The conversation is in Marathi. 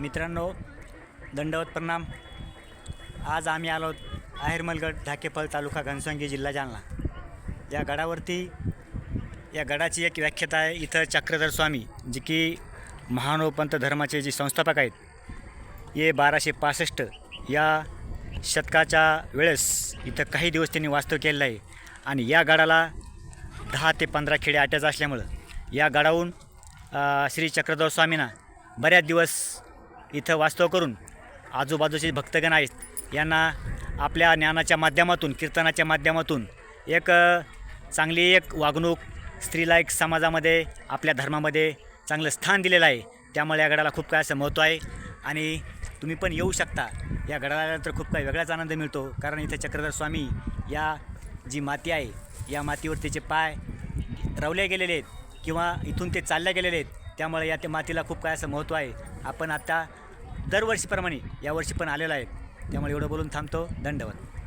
मित्रांनो दंडवत प्रणाम. आज आम्ही आलो आहेरमलगड ढाकेफळ तालुका घनसंगी जिल्हा जालना. या गडावरती या गडाची एक व्याख्याता आहे इथं चक्रधर स्वामी जे की महानोपंत धर्माचे जे संस्थापक आहेत हे बाराशे पासष्ट या शतकाच्या वेळेस इथं काही दिवस त्यांनी वास्तव केलेलं आहे. आणि या गडाला दहा ते पंधरा खेडे आट्याचं असल्यामुळं या गडाहून श्री चक्रधर स्वामींना बऱ्याच दिवस इथं वास्तव करून आजूबाजूचे भक्तगण आहेत यांना आपल्या ज्ञानाच्या माध्यमातून कीर्तनाच्या माध्यमातून एक चांगली एक वागणूक स्त्रीला एक समाजामध्ये आपल्या धर्मामध्ये चांगलं स्थान दिलेलं आहे. त्यामुळे या गडाला खूप काय असं महत्त्व आहे. आणि तुम्ही पण येऊ शकता. या गडाला तर खूप काही वेगळाच आनंद मिळतो. कारण इथे चक्रधर स्वामी या जी माती आहे या मातीवर त्याचे पाय रवले गेलेले आहेत किंवा इथून ते चालल्या गेलेले आहेत त्यामुळे या त्या मातीला खूप काय असं महत्त्व आहे. आपण आता दरवर्षीप्रमाणे यावर्षी पण आलेलो आहे. त्यामुळे एवढं बोलून थांबतो. दंडवत